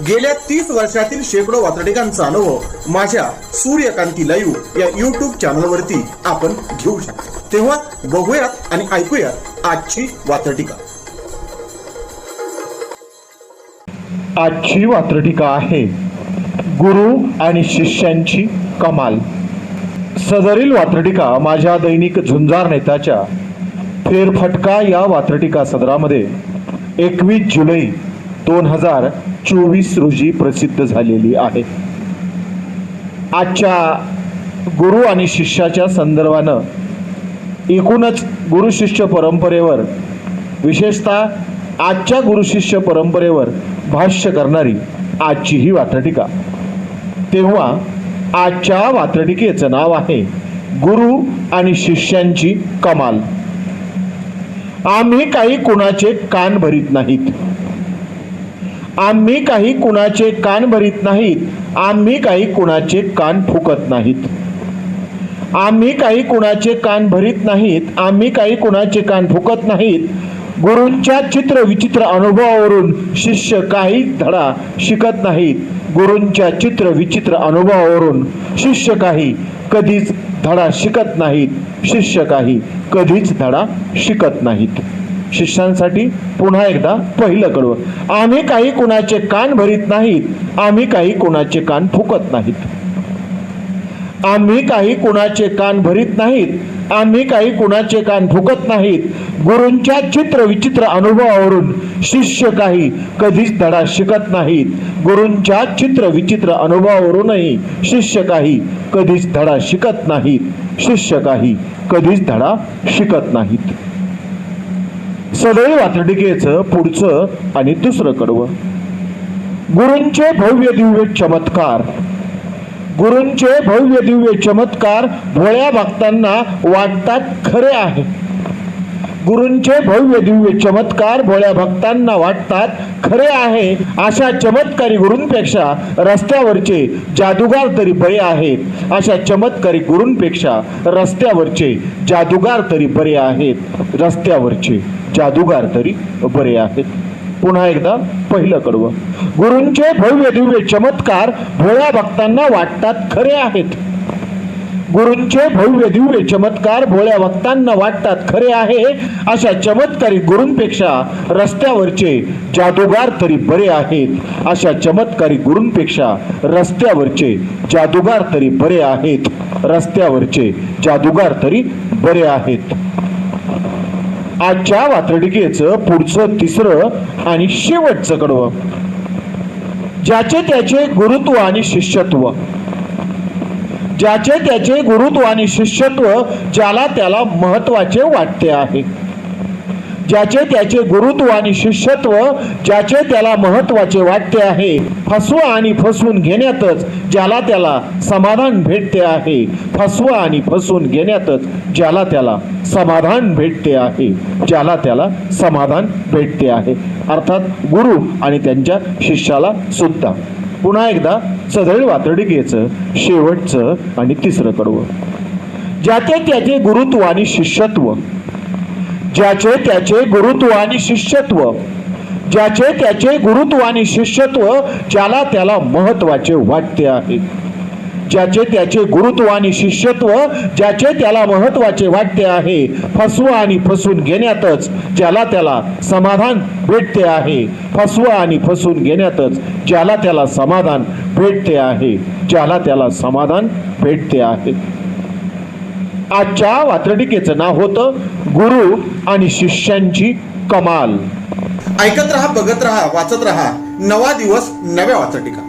गेल्या तीस वर्षातील शेकडो वातडिकांचा अनुभव माझ्या सूर्यकांती लाईव्ह या युट्यूब चॅनलवरती आपण घेऊ शकतो. तेव्हा बघूयात आणि ऐकूयात आजची वातडिका आजची वात्रटिका आहे गुरु आणि शिष्यांची कमाल. सदरील वात्रटिका माझ्या दैनिक झुंजार नेताच्या फेरफटका या वात्रटिका सदरामध्ये एकवीस जुलै दोन हजार चोवीस रोजी प्रसिद्ध झालेली आहे. आजच्या गुरु आणि शिष्याच्या संदर्भानं एकूणच गुरुशिष्य परंपरेवर विशेषतः आजच्या गुरुशिष्य परंपरेवर भाष्य करणारी आजची ही वात्रटिका. तेव्हा आजच्या वात्रटिकेचं नाव आहे गुरु आणि शिष्यांची कमाल. आम्ही काही कुणाचे कान भरीत नाहीत. आम्ही काही कुणाचे कान भरीत नाहीत आम्ही काही कुणाचे कान फुकत नाहीत. आम्ही काही कुणाचे कान भरीत नाहीत आम्ही काही कुणाचे कान फुकत नाहीत. गुरूंच्या चित्र विचित्र अनुभवावरून शिष्य काही धडा शिकत नाहीत. गुरूंच्या चित्र विचित्र अनुभवावरून शिष्य काही कधीच धडा शिकत नाहीत. शिष्य काही कधीच धडा शिकत नाहीत. शिष्यांसाठी पुन्हा एकदा पहिलं कडवं. आम्ही काही कुणाचे कान भरीत नाहीत आम्ही काही कुणाचे कान फुकत नाहीत. आम्ही काही कुणाचे कान भरीत नाहीत आम्ही काही कुणाचे कान फुकत नाहीत. गुरूंच्या चित्र विचित्र अनुभवावरून शिष्य काही कधीच धडा शिकत नाहीत. गुरूंच्या चित्र विचित्र अनुभवावरूनही शिष्य काही कधीच धडा शिकत नाहीत. शिष्य काही कधीच धडा शिकत नाहीत. सदैव वातडिकेचं पुढचं आणि दुसरं कडवं. गुरूंचे भव्य दिव्य चमत्कार. गुरूंचे भव्य दिव्य चमत्कार भोळ्या भक्तांना वाटतात खरे आहे. गुरूंचे भव्य दिव्य चमत्कार भोळ्या भक्तांना वाटतात खरे आहे अशा चमत्कारी गुरूंपेक्षा रस्त्यावरचे जादूगार तरी बरे आहेत. अशा चमत्कारी गुरूंपेक्षा रस्त्यावरचे जादूगार तरी बरे आहेत. रस्त्यावरचे जादूगार तरी बरे आहेत. पुन्हा एकदा पहिलं कडवं. गुरूंचे भव्य दिव्य चमत्कार भोळ्या भक्तांना वाटतात खरे आहेत. गुरूंचे भव्य दिव्य चमत्कार भोळ्या भक्तांना वाटतात खरे आहे अशा चमत्कारी गुरूंपेक्षा रस्त्यावरचे जादूगार तरी बरे आहेत. अशा चमत्कारी गुरूंपेक्षा रस्त्यावरचे जादूगार तरी बरे आहेत. रस्त्यावरचे जादूगार तरी बरे आहेत. आजच्या वात्रडिकेचं पुढचं तिसरं आणि शेवटचं कडवं. ज्याचे त्याचे गुरुत्व आणि शिष्यत्व. ज्याचे त्याचे गुरुत्व आणि शिष्यत्व ज्याला त्याला महत्त्वाचे वाटते आहे. ज्याचे त्याचे गुरुत्व आणि शिष्यत्व ज्याचे त्याला महत्त्वाचे वाटते आहे फसवा आणि फसवून घेण्यातच ज्याला त्याला समाधान भेटते आहे. फसवा आणि फसवून घेण्यातच ज्याला त्याला समाधान भेटते आहे. ज्याला त्याला समाधान भेटते आहे. अर्थात गुरु आणि त्यांच्या शिष्याला सुद्धा. पुन्हा एकदा सदैव वातडिकेचं शेवटचं आणि तिसरं कडवं ज्याचे त्याचे गुरुत्व आणि शिष्यत्व. ज्याचे त्याचे गुरुत्व आणि शिष्यत्व. ज्याचे त्याचे गुरुत्व आणि शिष्यत्व ज्याला त्याला महत्त्वाचे वाटते आहे. ज्याचे त्याचे गुरुत्व आणि शिष्यत्व ज्याचे त्याला महत्त्वाचे वाटते आहे फसवा आणि फसवून घेण्यातच ज्याला त्याला समाधान भेटते आहे. फसवा आणि फसवून घेण्यातच ज्याला त्याला समाधान भेटते आहे. ज्याला त्याला समाधान भेटते आहे. आजच्या वात्रटिकेचं नाव होतं गुरु आणि शिष्यांची कमाल. ऐकत रहा बघत रहा वाचत रहा. नवा दिवस नव्या वाचटिका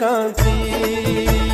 कांती